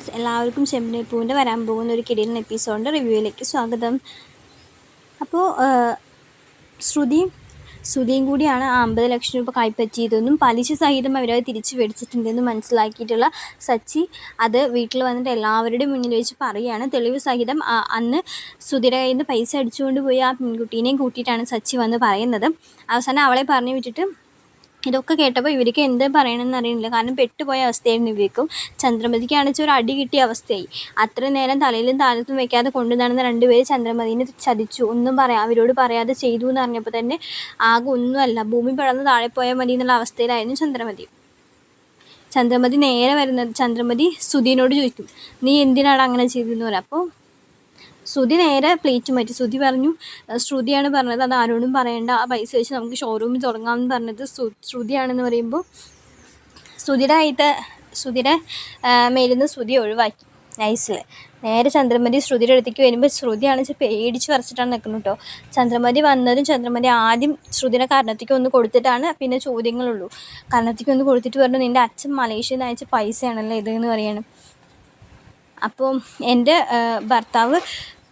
Friends എല്ലാവർക്കും ചെമ്പനിപ്പൂവിന്റെ വരാൻ പോകുന്ന ഒരു കിടിലൻ എപ്പിസോഡിന്റെ റിവ്യൂയിലേക്ക് സ്വാഗതം. അപ്പോൾ ശ്രുതി ശ്രുതിയും കൂടിയാണ് ആ അമ്പത് ലക്ഷം രൂപ കൈപ്പറ്റിയതെന്നും പലിശ സഹിതം അവരത് തിരിച്ചു മേടിച്ചിട്ടുണ്ടെന്നും മനസ്സിലാക്കിയിട്ടുള്ള സച്ചി അത് വീട്ടിൽ വന്നിട്ട് എല്ലാവരുടെയും മുന്നിൽ വെച്ച് പറയുകയാണ്. തെളിവ് സഹിതം അന്ന് ശ്രുതിയുടെ കയ്യിൽ നിന്ന് പൈസ അടിച്ചുകൊണ്ട് പോയി ആ പെൺകുട്ടീനെയും കൂട്ടിയിട്ടാണ് സച്ചി വന്ന് പറയുന്നത്. അവസാനം അവളെ പറഞ്ഞു വിട്ടിട്ട് ഇതൊക്കെ കേട്ടപ്പോൾ ഇവർക്ക് എന്ത് പറയണമെന്ന് അറിയുന്നില്ല കാരണം പെട്ടുപോയ അവസ്ഥയായിരുന്നു ഇവർക്കും ചന്ദ്രമതിക്ക് വെച്ചാൽ ഒരു അടി കിട്ടിയ അവസ്ഥയായി. അത്രയും നേരം തലയിലും താലത്തും വെക്കാതെ കൊണ്ടു നടന്ന രണ്ടുപേര് ചന്ദ്രമതിനെ ചതിച്ചു. ഒന്നും പറയാം അവരോട് പറയാതെ ചെയ്തു എന്ന് അറിഞ്ഞപ്പോൾ തന്നെ ആകെ ഒന്നുമല്ല ഭൂമി പിളർന്ന് താഴെ പോയാൽ മതി എന്നുള്ള അവസ്ഥയിലായിരുന്നു ചന്ദ്രമതി. ചന്ദ്രമതി നേരെ വരുന്നത് ചന്ദ്രമതി സുധീനോട് ചോദിക്കും നീ എന്തിനാണ് അങ്ങനെ ചെയ്തതെന്ന്? പറയാം അപ്പോൾ ശ്രുതി നേരെ പ്ലേറ്റ് മാറ്റി. ശ്രുതി പറഞ്ഞു ശ്രുതിയാണ് പറഞ്ഞത് അത് ആരോടും പറയണ്ട. ആ പൈസ വെച്ച് നമുക്ക് ഷോറൂമിൽ തുടങ്ങാമെന്ന് പറഞ്ഞത് ശ്രു- ശ്രുതിയാണെന്ന് പറയുമ്പോൾ ശ്രുതിയുടെ ആയിട്ട് ശ്രുതിയുടെ മേലിന്ന് ശ്രുതി ഒഴിവാക്കി. നൈസിൽ നേരെ ചന്ദ്രമതി ശ്രുതിയുടെ അടുത്തേക്ക് വരുമ്പോൾ ശ്രുതിയാണ് വെച്ചാൽ പേടിച്ച് വരച്ചിട്ടാണ് നിൽക്കുന്നത് കേട്ടോ. ചന്ദ്രമതി വന്നതും ചന്ദ്രമതി ആദ്യം ശ്രുതിയുടെ കാരണത്തേക്ക് ഒന്ന് കൊടുത്തിട്ടാണ് പിന്നെ ചോദ്യങ്ങളുള്ളൂ. കാരണത്തേക്ക് ഒന്ന് കൊടുത്തിട്ട് പറഞ്ഞു നിന്റെ അച്ഛൻ മലേഷ്യയിൽ നിന്ന് അയച്ച പൈസയാണല്ലോ ഇതെന്ന് പറയാണ്. അപ്പോൾ എന്റെ ഭർത്താവ്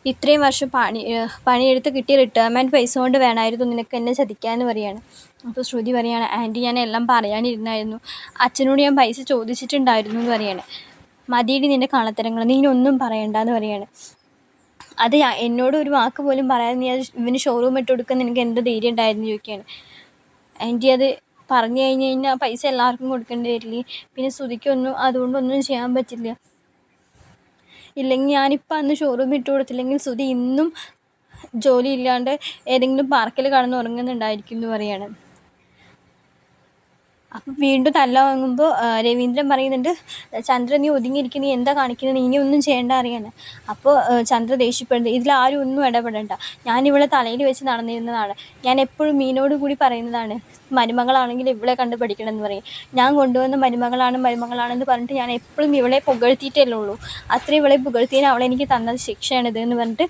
ഇത്രയും വർഷം പണി പണിയെടുത്ത് കിട്ടിയ റിട്ടയർമെന്റ് പൈസ കൊണ്ട് വേണമായിരുന്നു നിനക്ക് എന്നെ ചതിക്കാമെന്ന് പറയാണ്. അപ്പോൾ ശ്രുതി പറയാണ് ആന്റി ഞാൻ എല്ലാം പറയാനിരുന്നായിരുന്നു. അച്ഛനോട് ഞാൻ പൈസ ചോദിച്ചിട്ടുണ്ടായിരുന്നു എന്ന് പറയാണ്. മതിയിടി നിന്റെ കള്ളത്തരങ്ങൾ നീ ഒന്നും പറയണ്ടെന്ന് പറയാണ്. അത് എന്നോട് ഒരു വാക്ക് പോലും പറയാതെ നീ അത് ഇവന് ഷോറൂം ഇട്ട് കൊടുക്കാൻ നിനക്ക് എന്ത് ധൈര്യം ഉണ്ടായിരുന്നു ചോദിക്കുകയാണ്. ആന്റി അത് പറഞ്ഞു കഴിഞ്ഞ് കഴിഞ്ഞാൽ പൈസ എല്ലാവർക്കും കൊടുക്കേണ്ടി വരില്ലേ? പിന്നെ ശ്രുതിക്കൊന്നും അതുകൊണ്ടൊന്നും ചെയ്യാൻ പറ്റില്ല. ഇല്ലെങ്കിൽ ഞാനിപ്പോൾ അന്ന് ഷോറൂം ഇട്ട് കൊടുത്തില്ലെങ്കിൽ സുധി ഇന്നും ജോലി ഇല്ലാണ്ട് ഏതെങ്കിലും പാർക്കിൽ കടന്ന് ഉറങ്ങുന്നുണ്ടായിരിക്കും എന്ന് പറയാണ്. അപ്പം വീണ്ടും തല്ല വാങ്ങുമ്പോൾ രവീന്ദ്രൻ പറയുന്നുണ്ട് ചന്ദ്ര നീ ഒതുങ്ങിയിരിക്കുന്ന നീ എന്താ കാണിക്കുന്നത് നീ ഇനി ഒന്നും ചെയ്യേണ്ട അറിയാണ് അപ്പോൾ ചന്ദ്ര ദേഷ്യപ്പെടുന്നത് ഇതിൽ ആരും ഒന്നും ഇടപെടണ്ട. ഞാൻ ഇവളെ തലയിൽ വെച്ച് നടന്നിരുന്നതാണ്. ഞാൻ എപ്പോഴും മീനോട് കൂടി പറയുന്നതാണ്. മരുമകളാണെങ്കിൽ ഇവളെ കണ്ട് പഠിക്കണം എന്ന് പറയും. ഞാൻ കൊണ്ടുവന്ന മരുമകളാണ് മരുമകളാണെന്ന് പറഞ്ഞിട്ട് ഞാൻ എപ്പോഴും ഇവളെ പുകഴ്ത്തിയിട്ടല്ലേ ഉള്ളൂ. അത്ര ഇവളെ പുകഴ്ത്തിയതിന് അവളെനിക്ക് തന്നത് ശിക്ഷയാണിത് എന്ന് പറഞ്ഞിട്ട്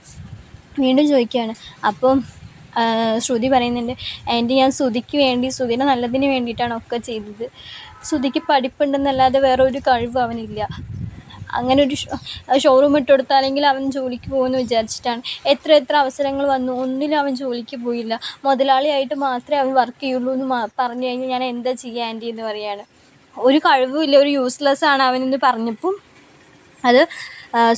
വീണ്ടും ചോദിക്കുകയാണ്. അപ്പം ശ്രുതി പറയുന്നുണ്ട് ആന്റി ഞാൻ ശ്രുതിക്ക് വേണ്ടി ശ്രുതിയുടെ നല്ലതിന് വേണ്ടിയിട്ടാണ് ഒക്കെ ചെയ്തത്. ശ്രുതിക്ക് പഠിപ്പുണ്ടെന്നല്ലാതെ വേറെ ഒരു കഴിവ് അവനില്ല. അങ്ങനെ ഒരു ഷോറൂം ഇട്ട് കൊടുത്താലെങ്കിൽ അവൻ ജോലിക്ക് പോകുമെന്ന് വിചാരിച്ചിട്ടാണ്. എത്ര എത്ര അവസരങ്ങൾ വന്നു ഒന്നിലും അവൻ ജോലിക്ക് പോയില്ല. മുതലാളിയായിട്ട് മാത്രമേ അവൻ വർക്ക് ചെയ്യുള്ളൂ എന്ന് പറഞ്ഞു കഴിഞ്ഞാൽ ഞാൻ എന്താ ചെയ്യുക ആന്റി എന്ന് പറയാണ്. ഒരു കഴിവുമില്ല ഒരു യൂസ്ലെസ് ആണ് അവനെന്ന് പറഞ്ഞപ്പം അത്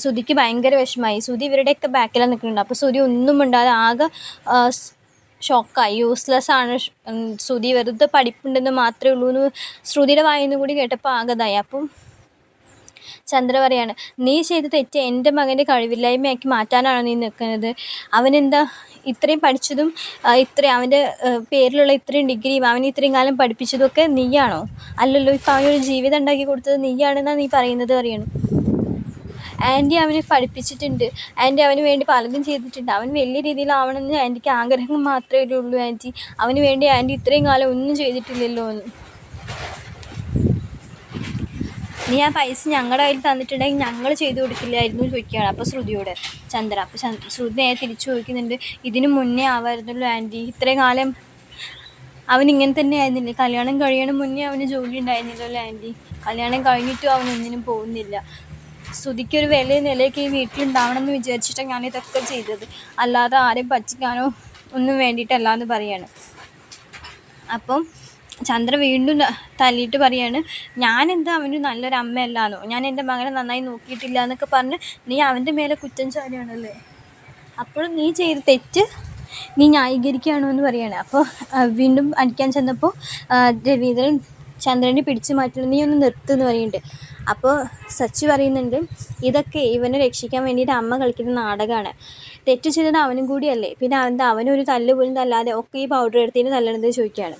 ശ്രുതിക്ക് ഭയങ്കര വിഷമമായി. ശ്രുതി ഇവരുടെയൊക്കെ ബാക്കിലാണ് നിൽക്കുന്നുണ്ട്. അപ്പോൾ ശ്രുതി ഒന്നും മിണ്ടാതെ ആകെ ഷോക്കായി യൂസ്ലെസ് ആണ്. ശ്രുതി വെറുതെ പഠിപ്പുണ്ടെന്ന് മാത്രമേ ഉള്ളൂ എന്ന് ശ്രുതിയുടെ വായിന്ന് കൂടി കേട്ടപ്പോൾ ആകതായി. അപ്പം ചന്ദ്ര പറയാണ് നീ ചെയ്ത തെറ്റ് എന്റെ മകന്റെ കഴിവില്ലായ്മയാക്കി മാറ്റാനാണ് നീ നിൽക്കുന്നത്? അവനെന്താ ഇത്രയും പഠിച്ചതും ഇത്രയും അവന്റെ പേരിലുള്ള ഇത്രയും ഡിഗ്രിയും അവനെ ഇത്രയും കാലം പഠിപ്പിച്ചതും ഒക്കെ നീയാണോ? അല്ലല്ലോ ഇപ്പം അവനൊരു ജീവിതം ഉണ്ടാക്കി കൊടുത്തത് നീയാണെന്നാണ് നീ പറയുന്നത് അറിയണം ആന്റി അവനെ പഠിപ്പിച്ചിട്ടുണ്ട്. ആന്റി അവന് വേണ്ടി പലതും ചെയ്തിട്ടുണ്ട്. അവൻ വലിയ രീതിയിലാവണമെന്ന് ആന്റിക്ക് ആഗ്രഹം മാത്രമേ ഉള്ളൂ ആന്റി. അവന് വേണ്ടി ആന്റി ഇത്രയും കാലം ഒന്നും ചെയ്തിട്ടില്ലല്ലോ എന്ന്. നീ ആ പൈസ ഞങ്ങളുടെ കയ്യിൽ തന്നിട്ടുണ്ടെങ്കിൽ ഞങ്ങൾ ചെയ്തു കൊടുക്കില്ലായിരുന്നു ചോദിക്കുകയാണ്. അപ്പോൾ ശ്രുതിയോട് ചന്ദ്ര അപ്പോൾ ശ്രുതി നേരെ തിരിച്ചു ചോദിക്കുന്നുണ്ട് ഇതിനു മുന്നേ ആവായിരുന്നല്ലോ ആന്റി? ഇത്രയും കാലം അവൻ ഇങ്ങനെ തന്നെ ആയിരുന്നില്ലേ? കല്യാണം കഴിയണം മുന്നേ അവന് ജോലി ഉണ്ടായിരുന്നില്ലല്ലോ ആന്റി. കല്യാണം കഴിഞ്ഞിട്ടും അവൻ ഒന്നിനും പോകുന്നില്ല. ശ്രുതിക്കൊരു വില നിലയൊക്കെ ഈ വീട്ടിലുണ്ടാവണം എന്ന് വിചാരിച്ചിട്ടാണ് ഞാൻ ഇതൊക്കെ ചെയ്തത്. അല്ലാതെ ആരെയും പറ്റിക്കാനോ ഒന്നും വേണ്ടിയിട്ടല്ല എന്ന് പറയാണ്. അപ്പം ചന്ദ്ര വീണ്ടും തല്ലിയിട്ട് പറയാണ് ഞാനെന്താ അവന് നല്ലൊരു അമ്മയല്ലാന്നോ? ഞാൻ എന്റെ മകനെ നന്നായി നോക്കിയിട്ടില്ല എന്നൊക്കെ പറഞ്ഞ് നീ അവന്റെ മേലെ കുറ്റം ചാടിയാണല്ലേ? അപ്പോൾ നീ ചെയ്ത് തെറ്റ് നീ ന്യായീകരിക്കുകയാണോ എന്ന് പറയാണ്. അപ്പോൾ വീണ്ടും അടിക്കാൻ ചെന്നപ്പോൾ രവീന്ദ്രൻ ചന്ദ്രനെ പിടിച്ചു മാറ്റുന്നു നീ ഒന്ന് നിർത്തുന്നു പറയുന്നുണ്ട്. അപ്പോൾ സച്ചു പറയുന്നുണ്ട് ഇതൊക്കെ ഇവനെ രക്ഷിക്കാൻ വേണ്ടിയിട്ട് അമ്മ കളിക്കുന്ന നാടകമാണ്. തെറ്റ് ചെയ്തത് അവനും കൂടിയല്ലേ? പിന്നെ അവന്റെ അവനൊരു തല്ല് പോലും തല്ലാതെ ഒക്കെ ഈ പൗഡർ എടുത്തിന് തല്ലണത് ചോദിക്കുകയാണ്.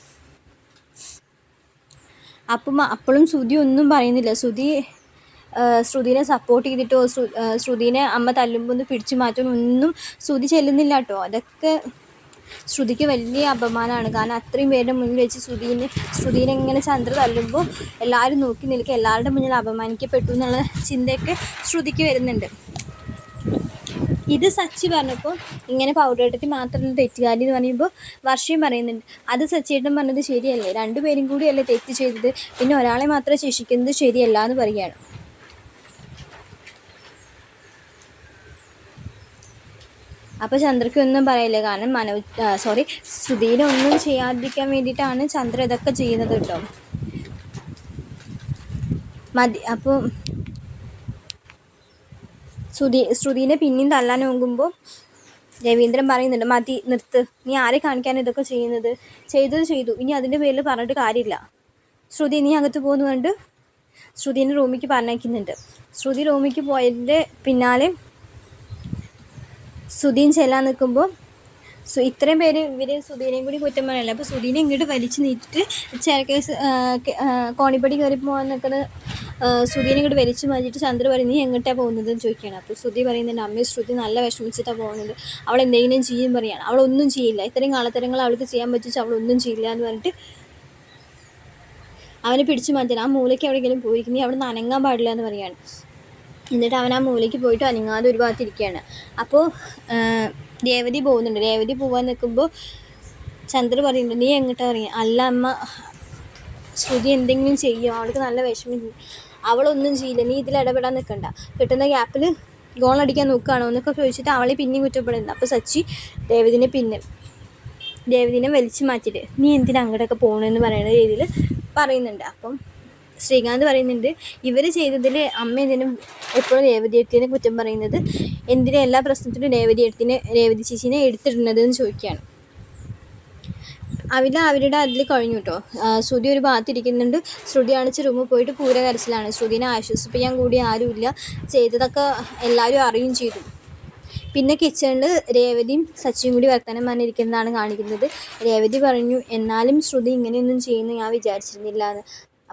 അപ്പം അപ്പോഴും ശ്രുതി ഒന്നും പറയുന്നില്ല. ശ്രുതി ശ്രുതിനെ സപ്പോർട്ട് ചെയ്തിട്ടോ ശ്രു ശ്രുതിനെ അമ്മ തല്ലുമ്പോൾ ഒന്ന് പിടിച്ചു മാറ്റുമോ ഒന്നും ശ്രുതി ചെല്ലുന്നില്ല കേട്ടോ. അതൊക്കെ ശ്രുതിക്ക് വലിയ അപമാനമാണ്. കാരണം അത്രയും പേരുടെ മുന്നിൽ വെച്ച് ശ്രുതിനെ ശ്രുതിനെ ഇങ്ങനെ ചന്ദ്ര തള്ളുമ്പോൾ എല്ലാവരും നോക്കി നിൽക്കുക എല്ലാവരുടെ മുന്നിൽ അപമാനിക്കപ്പെട്ടു എന്നുള്ള ചിന്തയൊക്കെ ശ്രുതിക്ക് വരുന്നുണ്ട്. ഇത് സച്ചി പറഞ്ഞപ്പോൾ ഇങ്ങനെ എടുത്തി മാത്രമല്ല തെറ്റുകാരി എന്ന് പറയുമ്പോൾ വർഷയും പറയുന്നുണ്ട്. അത് സച്ചിയേട്ടൻ പറഞ്ഞത് ശരിയല്ലേ? രണ്ടുപേരും കൂടിയല്ലേ തെറ്റ് ചെയ്തത്. പിന്നെ ഒരാളെ മാത്രം ശിക്ഷിക്കുന്നത് ശരിയല്ല എന്ന് പറയുകയാണ്. അപ്പോൾ ചന്ദ്രക്ക് ഒന്നും പറയില്ല. കാരണം മനോ സോറി ഒന്നും ചെയ്യാതിരിക്കാൻ വേണ്ടിയിട്ടാണ് ചന്ദ്ര ഇതൊക്കെ ചെയ്യുന്നത് കേട്ടോ. മതി അപ്പോൾ ശ്രുതി ശ്രുതിനെ പിന്നെയും തള്ളാൻ നോക്കുമ്പോൾ രവീന്ദ്രൻ പറയുന്നുണ്ട് മതി നിർത്ത്. നീ ആരെ കാണിക്കാൻ ഇതൊക്കെ ചെയ്യുന്നത്? ചെയ്തത് ചെയ്തു. ഇനി അതിന്റെ പേരിൽ പറഞ്ഞിട്ട് കാര്യമില്ല. ശ്രുതി നീ അകത്ത് പോകുന്നുണ്ട്. ശ്രുതിനെ റൂമിക്ക് പറഞ്ഞയക്കുന്നുണ്ട്. ശ്രുതി റൂമിക്ക് പോയതിന്റെ പിന്നാലെ സുധീൻ ചെല്ലാൻ നിൽക്കുമ്പോൾ സു ഇത്രയും പേര് ഇവർ സുധീനെയും കൂടി കുറ്റം പറയല്ല? അപ്പോൾ സുധീനെ ഇങ്ങോട്ട് വലിച്ചു നീട്ടിട്ട് ചേർക്കേസ് കോണിപ്പടി കയറി പോകാൻ നിൽക്കുന്നത് സുധീനെ ഇങ്ങോട്ട് വലിച്ചു മാറ്റിയിട്ട് ചന്ദ്ര പറയും നീ എങ്ങോട്ടാണ് പോകുന്നത് എന്ന് ചോദിക്കുകയാണ്. അപ്പോൾ സുധി പറയുന്നുണ്ട് അമ്മയും ശ്രുതി നല്ല വിഷമിച്ചിട്ടാണ് പോകുന്നത്. അവൾ എന്തെങ്കിലും ചെയ്യും പറയുകയാണ് അവളൊന്നും ചെയ്യില്ല. ഇത്രയും കാലത്തരങ്ങൾ അവൾക്ക് ചെയ്യാൻ പറ്റിച്ച് അവളൊന്നും ചെയ്യില്ല എന്ന് പറഞ്ഞിട്ട് അവനെ പിടിച്ചു മാറ്റാൻ ആ മൂലയ്ക്ക് എവിടെയെങ്കിലും പോയിരിക്കും നീ അവിടെ നനങ്ങാൻ പാടില്ല എന്ന് പറയാണ്. എന്നിട്ട് അവൻ ആ മൂലയ്ക്ക് പോയിട്ട് അനങ്ങാതെ ഒരു ഭാഗത്തിരിക്കുകയാണ്. അപ്പോൾ രേവതി പോകുന്നുണ്ട്. രേവതി പോകാൻ നിൽക്കുമ്പോൾ ചന്ദ്ര പറയുന്നുണ്ട് നീ എങ്ങോട്ടാ പറയുക അല്ല അമ്മ ശ്രുതി എന്തെങ്കിലും ചെയ്യും? അവൾക്ക് നല്ല വിഷമം. അവളൊന്നും ചെയ്യില്ല. നീ ഇതിൽ ഇടപെടാൻ നിൽക്കണ്ട കിട്ടുന്ന ഗ്യാപ്പിൽ ഗോൾ അടിക്കാൻ നോക്കുകയാണോ എന്നൊക്കെ ചോദിച്ചിട്ട് അവളെ പിന്നെയും കുറ്റപ്പെടുന്നത് അപ്പോൾ സച്ചി ദേവതിനെ പിന്നെ ദേവതിനെ വലിച്ചു മാറ്റിയിട്ട് നീ എന്തിനാ അങ്ങോട്ടൊക്കെ പോകണമെന്ന് പറയുന്ന രീതിയിൽ പറയുന്നുണ്ട്. അപ്പം ശ്രീകാന്ത് പറയുന്നുണ്ട്. ഇവർ ചെയ്തതിൽ അമ്മ എന്തിനും എപ്പോഴും രേവതി എഴുത്തിനെ കുറ്റം പറയുന്നത് എന്തിനും എല്ലാ പ്രശ്നത്തിലും രേവതി എടുത്തിനെ രേവതി ചേച്ചീനെ എടുത്തിടുന്നത് എന്ന് ചോദിക്കുകയാണ്. അവിടെ അവരുടെ അതിൽ കഴിഞ്ഞു കേട്ടോ. ശ്രുതി ഒരു ഭാഗത്തിരിക്കുന്നുണ്ട്. ശ്രുതി അണിച്ച് റൂമിൽ പോയിട്ട് പൂര കരച്ചിലാണ്. ശ്രുതിനെ ആശ്വസിപ്പിക്കാൻ കൂടി ആരുമില്ല. ചെയ്തതൊക്കെ എല്ലാവരും അറിയും ചെയ്തു. പിന്നെ കിച്ചണിൽ രേവതിയും സച്ചിയും കൂടി വർത്തമാനം പറഞ്ഞിരിക്കുന്നതാണ് കാണിക്കുന്നത്. രേവതി പറഞ്ഞു എന്നാലും ശ്രുതി ഇങ്ങനെയൊന്നും ചെയ്യുന്നു ഞാൻ വിചാരിച്ചിരുന്നില്ല എന്ന്.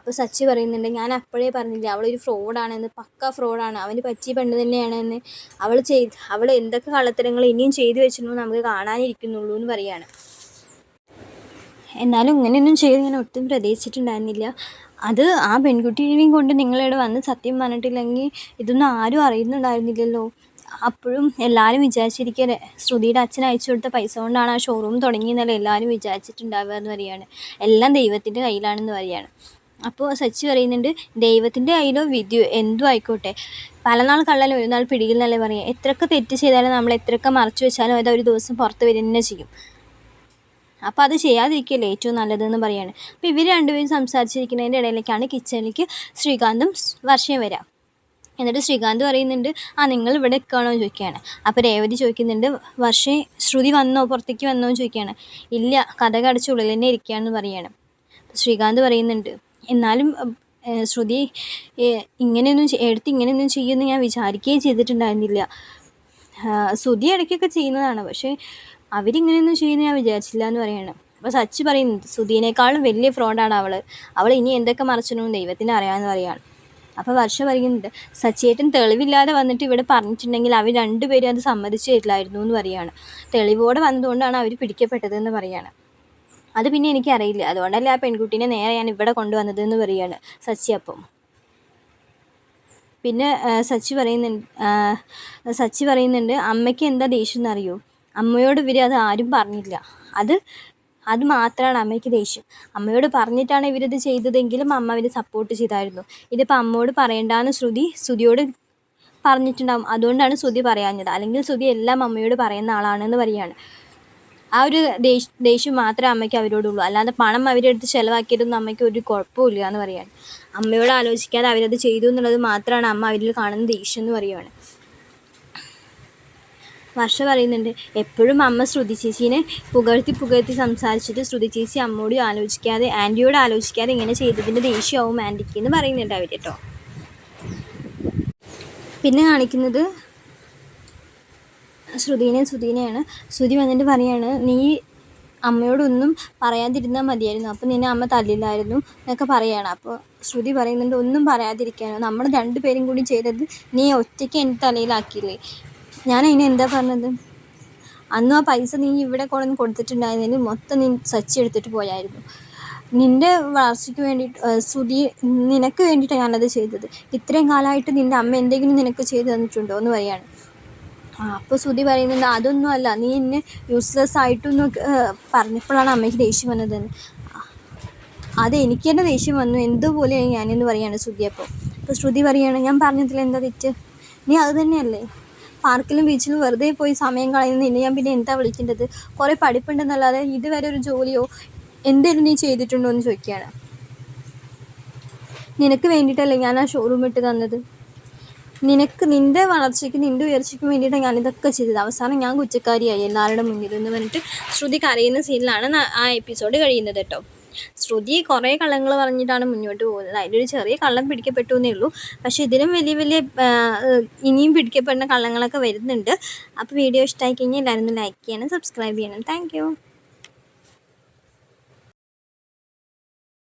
അപ്പോൾ സച്ചി പറയുന്നുണ്ട് ഞാൻ അപ്പോഴേ പറഞ്ഞില്ല അവളൊരു ഫ്രോഡാണെന്ന് പക്ക ഫ്രോഡാണ് അവന് പറ്റിയ പെണ്ണ് തന്നെയാണെന്ന്. അവൾ ചെയ്ത് അവൾ എന്തൊക്കെ കള്ളത്തരങ്ങൾ ഇനിയും ചെയ്തു വെച്ചിരുന്നു നമുക്ക് കാണാനിരിക്കുന്നുള്ളൂ എന്ന് പറയാണ്. എന്നാലും ഇങ്ങനെയൊന്നും ചെയ്ത് ഞാൻ ഒട്ടും പ്രതീക്ഷിച്ചിട്ടുണ്ടായിരുന്നില്ല. അത് ആ പെൺകുട്ടിയെയും കൊണ്ട് നിങ്ങളിവിടെ വന്ന് സത്യം പറഞ്ഞിട്ടില്ലെങ്കിൽ ഇതൊന്നും ആരും അറിയുന്നുണ്ടായിരുന്നില്ലല്ലോ. അപ്പോഴും എല്ലാവരും വിചാരിച്ചിരിക്കുക ശ്രുതിയുടെ അച്ഛൻ അയച്ചു കൊടുത്ത പൈസ കൊണ്ടാണ് ആ ഷോറൂം തുടങ്ങിയെന്നല്ല എല്ലാവരും വിചാരിച്ചിട്ടുണ്ടാവുക എന്ന് പറയുകയാണ് എല്ലാം ദൈവത്തിന്റെ കയ്യിലാണെന്ന് പറയുകയാണ് അപ്പോൾ സച്ചി പറയുന്നുണ്ട് ദൈവത്തിന്റെ കയ്യിലോ വിധിയോ എന്തും ആയിക്കോട്ടെ. പല നാൾ കള്ളാലും ഒരു നാൾ പിടിയിലെന്നല്ലേ പറയുക. എത്രയൊക്കെ തെറ്റ് ചെയ്താലും നമ്മൾ എത്രയൊക്കെ മറച്ചു വെച്ചാലും അത് ഒരു ദിവസം പുറത്ത് വരുന്നേ ചെയ്യും. അപ്പോൾ അത് ചെയ്യാതിരിക്കുകയല്ലേ ഏറ്റവും നല്ലതെന്ന് പറയാണ്. അപ്പോൾ ഇവർ രണ്ടുപേരും സംസാരിച്ചിരിക്കുന്നതിന്റെ ഇടയിലേക്കാണ് കിച്ചണിലേക്ക് ശ്രീകാന്തും വർഷയും വരാം. എന്നിട്ട് ശ്രീകാന്ത് പറയുന്നുണ്ട് ആ നിങ്ങൾ ഇവിടെ നിൽക്കുകയാണോ? എന്ന് ചോദിക്കുകയാണ്. അപ്പോൾ രേവതി ചോദിക്കുന്നുണ്ട് വർഷേ ശ്രുതി വന്നോ? പുറത്തേക്ക് വന്നോ? എന്ന് ചോദിക്കുകയാണ്. ഇല്ല കഥ കടച്ചുള്ളിൽ തന്നെ ഇരിക്കുകയാണെന്ന് പറയുകയാണ് ശ്രീകാന്ത് പറയുന്നുണ്ട് എന്നാലും ശ്രുതി ഇങ്ങനെയൊന്നും എടുത്ത് ഇങ്ങനെയൊന്നും ചെയ്യുമെന്ന് ഞാൻ വിചാരിക്കുകയും ചെയ്തിട്ടുണ്ടായിരുന്നില്ല. ശ്രുതി ഇടയ്ക്കൊക്കെ ചെയ്യുന്നതാണ്. പക്ഷേ അവരിങ്ങനെയൊന്നും ചെയ്യുന്ന ഞാൻ വിചാരിച്ചില്ല എന്ന് പറയണം. അപ്പോൾ സച്ചി പറയുന്നത് ശ്രുതിനേക്കാളും വലിയ ഫ്രോഡാണ് അവൾ അവൾ ഇനി എന്തൊക്കെ മറച്ചിട്ടും ദൈവത്തിന് അറിയാമെന്ന് പറയാണ്. അപ്പോൾ വർഷ പറയുന്നുണ്ട് സച്ചിയേട്ടൻ തെളിവില്ലാതെ വന്നിട്ട് ഇവിടെ പറഞ്ഞിട്ടുണ്ടെങ്കിൽ അവർ രണ്ടുപേരും അത് സമ്മതിച്ചു തരില്ലായിരുന്നു എന്ന് പറയാണ്. തെളിവോടെ വന്നതുകൊണ്ടാണ് അവർ പിടിക്കപ്പെട്ടതെന്ന് പറയാണ്. അത് പിന്നെ എനിക്കറിയില്ല. അതുകൊണ്ടല്ലേ ആ പെൺകുട്ടീനെ നേരെ ഞാൻ ഇവിടെ കൊണ്ടുവന്നത് എന്ന് പറയാണ് സച്ചി അപ്പം. പിന്നെ സച്ചി പറയുന്നുണ്ട് സച്ചി പറയുന്നുണ്ട് അമ്മയ്ക്ക് എന്താ ദേഷ്യം എന്നറിയോ? അമ്മയോട് ഇവർ അത് ആരും പറഞ്ഞില്ല. അത് അത് മാത്രമാണ് അമ്മയ്ക്ക് ദേഷ്യം. അമ്മയോട് പറഞ്ഞിട്ടാണ് ഇവരിത് ചെയ്തതെങ്കിലും അമ്മ അവരെ സപ്പോർട്ട് ചെയ്തായിരുന്നു. ഇതിപ്പോൾ അമ്മയോട് പറയണ്ടാന്ന് ശ്രുതി ശ്രുതിയോട് പറഞ്ഞിട്ടുണ്ടാവും. അതുകൊണ്ടാണ് ശ്രുതി പറയാഞ്ഞത്. അല്ലെങ്കിൽ ശ്രുതി എല്ലാം അമ്മയോട് പറയുന്ന ആളാണെന്ന് പറയാണ്. ആ ഒരു ദേഷ്യം ദേഷ്യം മാത്രമേ അമ്മയ്ക്ക് അവരോടുള്ളൂ. അല്ലാതെ പണം അവരെടുത്ത് ചിലവാക്കിയതൊന്നും അമ്മയ്ക്ക് ഒരു കുഴപ്പമില്ല എന്ന് പറയാണ് അമ്മയോട് ആലോചിക്കാതെ അവരത് ചെയ്തു എന്നുള്ളത് മാത്രമാണ് അമ്മ അവരിൽ കാണുന്ന ദേഷ്യം എന്ന് പറയുവാണ് വർഷ പറയുന്നുണ്ട് എപ്പോഴും അമ്മ ശ്രുതി ചേച്ചീനെ പുകഴ്ത്തി പുകഴ്ത്തി സംസാരിച്ചിട്ട് ശ്രുതി ചേച്ചി അമ്മയോട് ആലോചിക്കാതെ ആന്റിയോട് ആലോചിക്കാതെ ഇങ്ങനെ ചെയ്തതിന്റെ ദേഷ്യമാവും ആന്റിക്ക് എന്ന് പറയുന്നുണ്ട് അവർ കേട്ടോ. പിന്നെ കാണിക്കുന്നത് ശ്രുതിനെ ശ്രുതിനെയാണ് ശ്രുതി വന്നിട്ട് പറയാണ് നീ അമ്മയോടൊന്നും പറയാതിരുന്നാൽ മതിയായിരുന്നു. അപ്പോൾ നിന്നെ അമ്മ തല്ലില്ലായിരുന്നു എന്നൊക്കെ പറയുകയാണ് അപ്പോൾ ശ്രുതി പറയുന്നുണ്ട് ഒന്നും പറയാതിരിക്കാനോ. നമ്മൾ രണ്ടുപേരും കൂടി ചെയ്തത് നീ ഒറ്റയ്ക്ക് എന്റെ തലയിലാക്കിയില്ലേ? ഞാൻ അതിന് എന്താ പറഞ്ഞത്? അന്നും ആ പൈസ നീ ഇവിടെ കൊണ്ടുവന്ന് കൊടുത്തിട്ടുണ്ടായിരുന്നതിന് മൊത്തം നീ സച്ചി എടുത്തിട്ട് പോയായിരുന്നു. നിന്റെ വളർച്ചയ്ക്ക് വേണ്ടിയിട്ട് ശ്രുതി നിനക്ക് വേണ്ടിയിട്ടാണ് ഞാനത് ചെയ്തത്. ഇത്രയും കാലമായിട്ട് നിന്റെ അമ്മ എന്തെങ്കിലും നിനക്ക് ചെയ്തു തന്നിട്ടുണ്ടോ? എന്ന് പറയാണ്. ആ അപ്പോൾ ശ്രുതി പറയുന്നുണ്ട് അതൊന്നും അല്ല നീ എന്നെ യൂസ്ലെസ് ആയിട്ടൊന്ന് പറഞ്ഞപ്പോഴാണ് അമ്മയ്ക്ക് ദേഷ്യം വന്നതെന്ന് അത് എനിക്ക് തന്നെ ദേഷ്യം വന്നു എന്തുപോലെ ഞാനെന്ന് പറയാണ് ശ്രുതി അപ്പോൾ അപ്പോൾ ശ്രുതി പറയുകയാണ് ഞാൻ പറഞ്ഞതിൽ എന്താ തെറ്റ്? നീ അത് തന്നെയല്ലേ? പാർക്കിലും ബീച്ചിലും വെറുതെ പോയി സമയം കളയുന്ന നിന്നെ ഞാൻ പിന്നെ എന്താ വിളിക്കേണ്ടത്? കുറേ പഠിപ്പുണ്ടെന്നല്ലാതെ ഇതുവരെ ഒരു ജോലിയോ എന്തെങ്കിലും നീ ചെയ്തിട്ടുണ്ടോ എന്ന് ചോദിക്കുകയാണ്. നിനക്ക് വേണ്ടിയിട്ടല്ലേ ഞാൻ ആ ഷോറൂം ഇട്ട് തന്നത്? നിനക്ക് നിന്റെ വളർച്ചയ്ക്ക് നിന്റെ ഉയർച്ചയ്ക്കും വേണ്ടിയിട്ടാണ് ഞാനിതൊക്കെ ചെയ്തത്. അവസാനം ഞാൻ കുറ്റക്കാരിയായി. എല്ലാവരുടെ മുന്നിൽ എന്ന് പറഞ്ഞിട്ട് ശ്രുതി കരയുന്ന സീനിലാണ് ആ എപ്പിസോഡ് കഴിയുന്നത് കേട്ടോ. ശ്രുതി കുറേ കള്ളങ്ങൾ പറഞ്ഞിട്ടാണ് മുന്നോട്ട് പോകുന്നത്. അതിലൊരു ചെറിയ കള്ളം പിടിക്കപ്പെട്ടു എന്നേ ഉള്ളൂ. പക്ഷേ ഇതിലും വലിയ വലിയ ഇനിയും പിടിക്കപ്പെടുന്ന കള്ളങ്ങളൊക്കെ വരുന്നുണ്ട്. അപ്പോൾ വീഡിയോ ഇഷ്ടമായി കഴിഞ്ഞാൽ എല്ലാവരും ലൈക്ക് ചെയ്യണം സബ്സ്ക്രൈബ് ചെയ്യണം. താങ്ക്